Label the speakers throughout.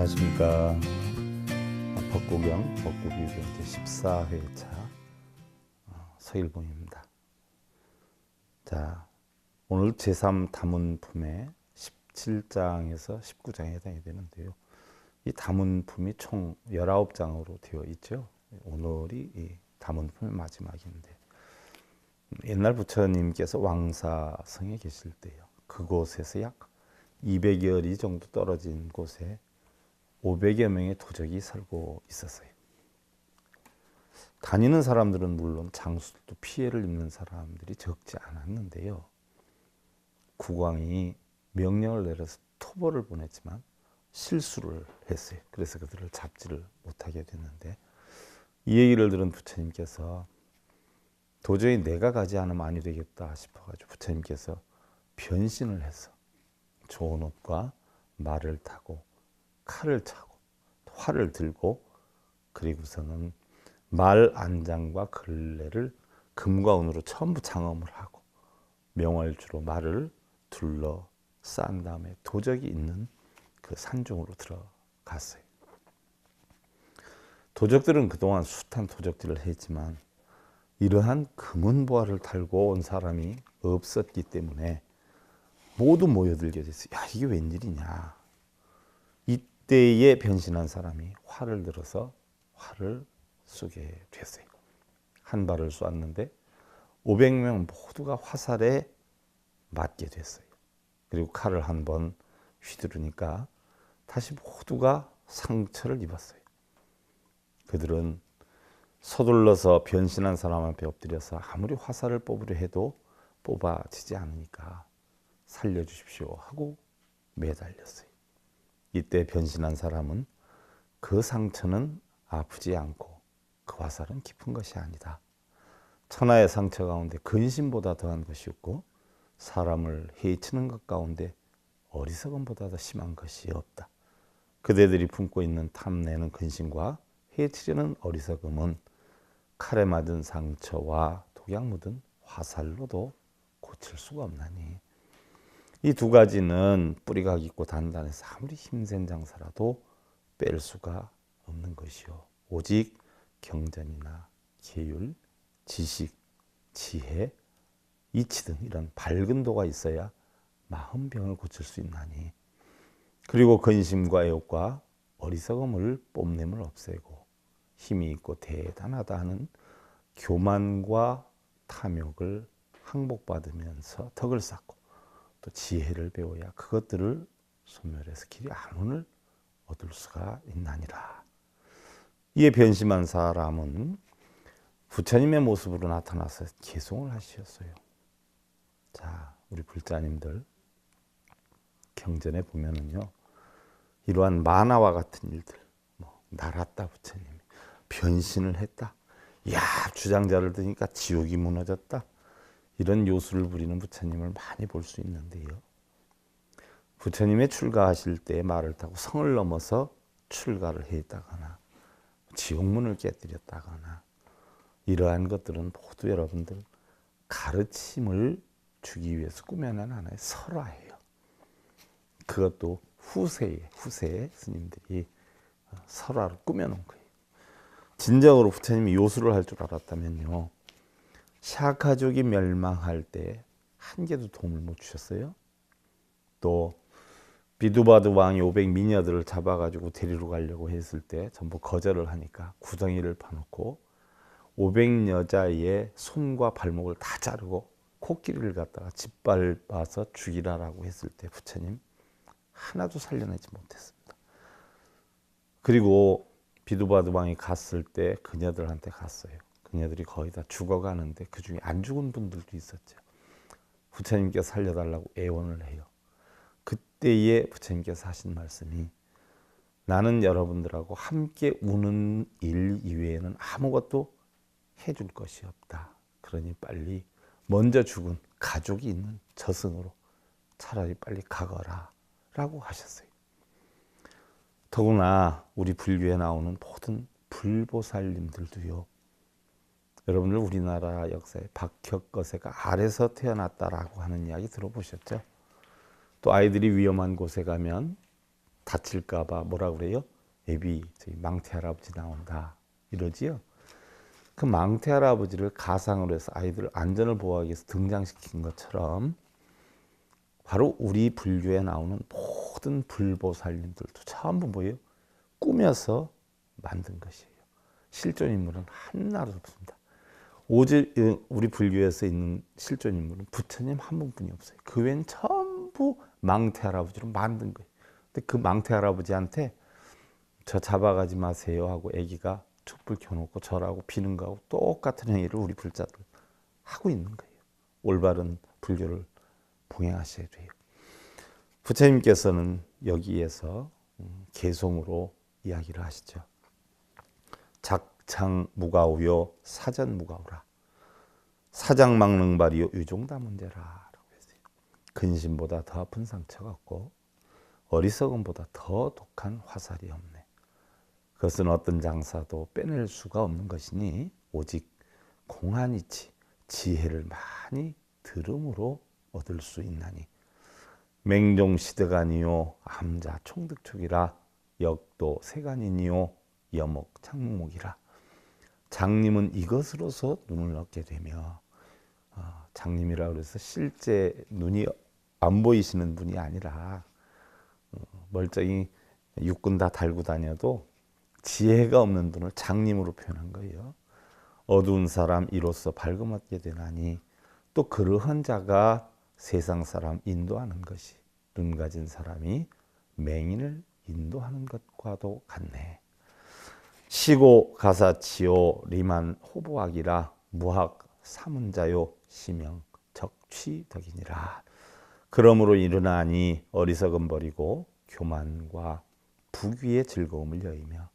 Speaker 1: 안녕하십니까. 벚구경, 벚구비경 제14회차 어, 서일봉입니다. 자, 오늘 제3담은품의 17장에서 19장에 해당이 되는데요. 이 담은품이 총 19장으로 되어 있죠. 오늘이 이 담은품의 마지막인데 옛날 부처님께서 왕사성에 계실 때요. 그곳에서 약 200여 리 정도 떨어진 곳에 500여 명의 도적이 살고 있었어요. 다니는 사람들은 물론 장수들도 피해를 입는 사람들이 적지 않았는데요. 국왕이 명령을 내려서 토벌을 보냈지만 실수를 했어요. 그래서 그들을 잡지를 못하게 됐는데 이 얘기를 들은 부처님께서 도저히 내가 가지 않으면 아니 되겠다 싶어가지고 부처님께서 변신을 해서 좋은 옷과 말을 타고 칼을 차고 활을 들고 그리고서는 말 안장과 걸레를 금과 은으로 전부 장엄을 하고 명월주로 말을 둘러 쌓은 다음에 도적이 있는 그 산중으로 들어갔어요. 도적들은 그동안 숱한 도적질을 했지만 이러한 금은 보화를 달고 온 사람이 없었기 때문에 모두 모여들게 됐어요. 야 이게 웬일이냐. 이때에 변신한 사람이 활을 들어서 활을 쏘게 됐어요. 한 발을 쏘았는데 500명 모두가 화살에 맞게 됐어요. 그리고 칼을 한 번 휘두르니까 다시 모두가 상처를 입었어요. 그들은 서둘러서 변신한 사람 앞에 엎드려서 아무리 화살을 뽑으려 해도 뽑아지지 않으니까 살려주십시오 하고 매달렸어요. 이때 변신한 사람은 그 상처는 아프지 않고 그 화살은 깊은 것이 아니다. 천하의 상처 가운데 근심보다 더한 것이 없고 사람을 해치는 것 가운데 어리석음보다 더 심한 것이 없다. 그대들이 품고 있는 탐내는 근심과 해치려는 어리석음은 칼에 맞은 상처와 독약 묻은 화살로도 고칠 수가 없나니 이 두 가지는 뿌리가 깊고 단단해서 아무리 힘센 장사라도 뺄 수가 없는 것이요. 오직 경전이나 계율, 지식, 지혜, 이치 등 이런 밝은 도가 있어야 마음병을 고칠 수 있나니. 그리고 근심과 애욕과 어리석음을 뽐냄을 없애고 힘이 있고 대단하다 하는 교만과 탐욕을 항복받으면서 덕을 쌓고 또 지혜를 배워야 그것들을 소멸해서 길이 안온을 얻을 수가 있나니라. 이에 변심한 사람은 부처님의 모습으로 나타나서 개송을 하셨어요. 자, 우리 불자님들 경전에 보면은요. 이러한 만화와 같은 일들, 뭐 날았다 부처님, 변신을 했다. 야 주장자를 드니까 지옥이 무너졌다. 이런 요술을 부리는 부처님을 많이 볼 수 있는데요. 부처님의 출가하실 때 말을 타고 성을 넘어서 출가를 했다거나 지옥문을 깨뜨렸다거나 이러한 것들은 모두 여러분들 가르침을 주기 위해서 꾸며낸 하나의 설화예요. 그것도 후세에 후세에 스님들이 설화를 꾸며놓은 거예요. 진정으로 부처님이 요술을 할 줄 알았다면요. 샤카족이 멸망할 때 한 개도 도움을 못 주셨어요. 또 비두바드 왕이 500 미녀들을 잡아가지고 데리러 가려고 했을 때 전부 거절을 하니까 구덩이를 파놓고 500 여자의 손과 발목을 다 자르고 코끼리를 갖다가 짓밟아서 죽이라라고 했을 때 부처님 하나도 살려내지 못했습니다. 그리고 비두바드 왕이 갔을 때 그녀들한테 갔어요. 그녀들이 거의 다 죽어가는데 그 중에 안 죽은 분들도 있었죠. 부처님께 살려달라고 애원을 해요. 그때에 부처님께서 하신 말씀이 나는 여러분들하고 함께 우는 일 이외에는 아무것도 해줄 것이 없다. 그러니 빨리 먼저 죽은 가족이 있는 저승으로 차라리 빨리 가거라 라고 하셨어요. 더구나 우리 불교에 나오는 모든 불보살님들도요. 여러분들 우리나라 역사에 박혁거세가 아래서 태어났다라고 하는 이야기 들어보셨죠? 또 아이들이 위험한 곳에 가면 다칠까봐 뭐라 그래요? 애비 저희 망태 할아버지 나온다 이러지요. 그 망태 할아버지를 가상으로 해서 아이들 안전을 보호하기 위해서 등장시킨 것처럼 바로 우리 불교에 나오는 모든 불보살님들도 전부 뭐예요? 꾸며서 만든 것이에요. 실존 인물은 하나도 없습니다. 오직 우리 불교에서 있는 실존 인물은 부처님 한 분뿐이 없어요. 그 외엔 전부 망태 할아버지로 만든 거예요. 근데 그 망태 할아버지한테 저 잡아가지 마세요 하고 아기가 촛불 켜놓고 절하고 비는 거하고 똑같은 행위를 우리 불자들 하고 있는 거예요. 올바른 불교를 봉행하셔야 돼요. 부처님께서는 여기에서 음, 개송으로 이야기를 하시죠. 작 창 무가우요 사전 무가우라. 사장 막능발이요 유종다문제라라고 했어요. 근심보다 더 아픈 상처 같고 어리석음보다 더 독한 화살이 없네. 그것은 어떤 장사도 빼낼 수가 없는 것이니 오직 공안이치 지혜를 많이 들음으로 얻을 수 있나니 맹종시대가 아니요 암자 총득촉이라 역도 세간이니요 여목 창목이라 장님은 이것으로서 눈을 얻게 되며 어, 장님이라 그래서 실제 눈이 안 보이시는 분이 아니라 어, 멀쩡히 육군 다 달고 다녀도 지혜가 없는 분을 장님으로 표현한 거예요. 어두운 사람 이로써 밝음 얻게 되나니 또 그러한 자가 세상 사람 인도하는 것이 눈 가진 사람이 맹인을 인도하는 것과도 같네. 시고 가사치요 리만 호보학이라 무학 사문자요 시명 적취덕이니라. 그러므로 일어나니 어리석음 버리고 교만과 부귀의 즐거움을 여이며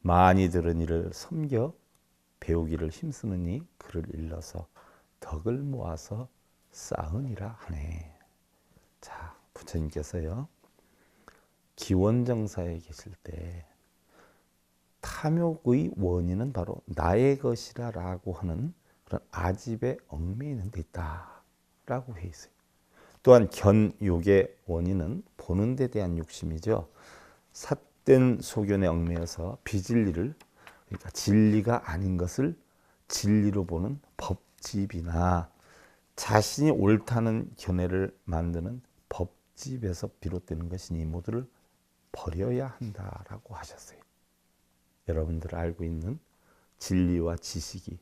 Speaker 1: 많이 들은 이를 섬겨 배우기를 힘쓰느니 그를 일러서 덕을 모아서 쌓으니라 하네. 자, 부처님께서요. 기원정사에 계실 때 탐욕의 원인은 바로 나의 것이라라고 하는 그런 아집에 얽매이는 데 있다라고 해 있어요. 또한 견욕의 원인은 보는 데 대한 욕심이죠. 삿된 소견에 얽매여서 비진리를 그러니까 진리가 아닌 것을 진리로 보는 법집이나 자신이 옳다는 견해를 만드는 법집에서 비롯되는 것이니 이 모두를 버려야 한다라고 하셨어요. 여러분들 알고 있는 진리와 지식이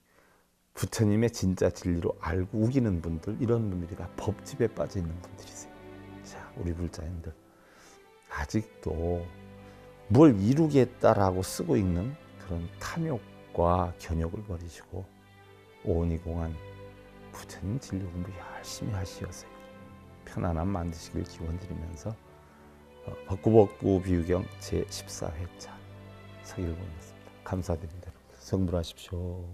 Speaker 1: 부처님의 진짜 진리로 알고 우기는 분들 이런 분들이 다 법집에 빠져 있는 분들이세요. 자, 우리 불자님들 아직도 뭘 이루겠다라고 쓰고 있는 그런 탐욕과 견욕을 버리시고 오니공한 부처님 진리 공부 열심히 하시어서요. 편안함 만드시길 기원드리면서 어, 벚구벚구 비유경 제14회차 서기를 보냈습니다. 감사드립니다. 성불하십시오.